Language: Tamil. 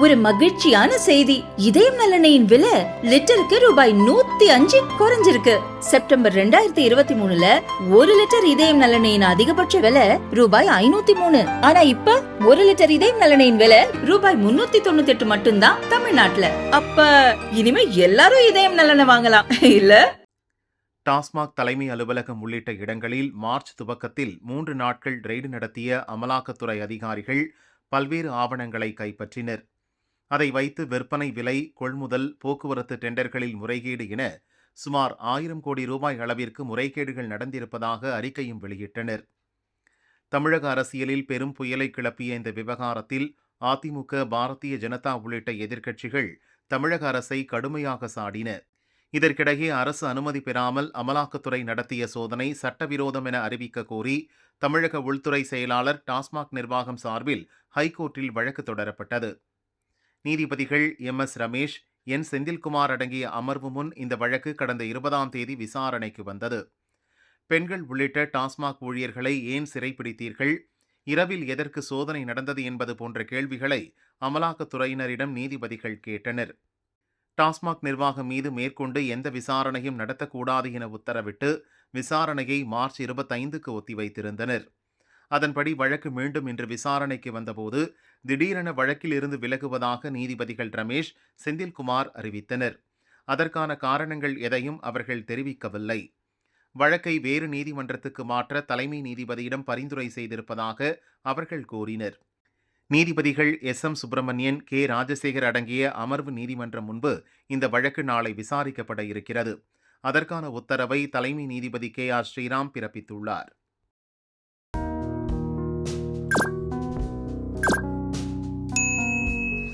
ஒரு மகிழ்ச்சியான செய்தி. இதயம் நலனையின் விலை லிட்டருக்கு ரூபாய் நூத்தி அஞ்சு குறைஞ்சிருக்கு. செப்டம்பர் ரெண்டாயிரத்தி இருபத்தி மூணுல ஒரு லிட்டர் இதயம் நலனையின் அதிகபட்ச விலை ரூபாய் ஐநூத்தி மூணு. ஆனா இப்ப ஒரு லிட்டர் இதயம் நலனையின் விலை ரூபாய் முன்னூத்தி தொண்ணூத்தி எட்டு மட்டும்தான் தமிழ்நாட்டுல. அப்ப இனிமே எல்லாரும் இதயம் நலனை வாங்கலாம் இல்ல? டாஸ்மாக் தலைமை அலுவலகம் உள்ளிட்ட இடங்களில் மார்ச் துவக்கத்தில் மூன்று நாட்கள் ரெய்டு நடத்திய அமலாக்கத்துறை அதிகாரிகள் பல்வேறு ஆவணங்களை கைப்பற்றினர். அதை வைத்து விற்பனை விலை கொள்முதல் போக்குவரத்து டெண்டர்களில் முறைகேடு என சுமார் ஆயிரம் கோடி ரூபாய் அளவிற்கு முறைகேடுகள் நடந்திருப்பதாக அறிக்கையும் வெளியிட்டனர். தமிழக அரசியலில் பெரும் புயலை கிளப்பிய இந்த விவகாரத்தில் அதிமுக பாரதிய ஜனதா உள்ளிட்ட எதிர்க்கட்சிகள் தமிழக அரசை கடுமையாக சாடின. இதற்கிடையே அரசு அனுமதி பெறாமல் அமலாக்கத்துறை நடத்திய சோதனை சட்டவிரோதம் என அறிவிக்க கோரி தமிழக உள்துறை செயலாளர் டாஸ்மாக் நிர்வாகம் சார்பில் ஹைகோர்ட்டில் வழக்கு தொடரப்பட்டது. நீதிபதிகள் M. S. Ramesh N. Senthilkumar அடங்கிய அமர்வு முன் இந்த வழக்கு கடந்த இருபதாம் தேதி விசாரணைக்கு வந்தது. பெண்கள் உள்ளிட்ட டாஸ்மாக் ஊழியர்களை ஏன் சிறைப்பிடித்தீர்கள்? இரவில் எதற்கு சோதனை நடந்தது என்பது போன்ற கேள்விகளை அமலாக்கத்துறையினரிடம் நீதிபதிகள் கேட்டனர். டாஸ்மாக் நிர்வாகம் மீது மேற்கொண்டு எந்த விசாரணையும் நடத்தக்கூடாது என உத்தரவிட்டு விசாரணையை மார்ச் இருபத்தைந்துக்கு ஒத்திவைத்திருந்தனர். அதன்படி வழக்கு மீண்டும் இன்று விசாரணைக்கு வந்தபோது திடீரென வழக்கில் இருந்து விலகுவதாக நீதிபதிகள் ரமேஷ் செந்தில்குமார் அறிவித்தனர். அதற்கான காரணங்கள் எதையும் அவர்கள் தெரிவிக்கவில்லை. வழக்கை வேறு நீதிமன்றத்துக்கு மாற்ற தலைமை நீதிபதியிடம் பரிந்துரை செய்திருப்பதாக அவர்கள் கூறினர். நீதிபதிகள் S. M. Subramanian K. Rajasekar அடங்கிய அமர்வு நீதிமன்றம் முன்பு இந்த வழக்கு நாளை விசாரிக்கப்பட இருக்கிறது. அதற்கான உத்தரவை தலைமை நீதிபதி கே. ஆர். ஸ்ரீராம் பிறப்பித்துள்ளார்.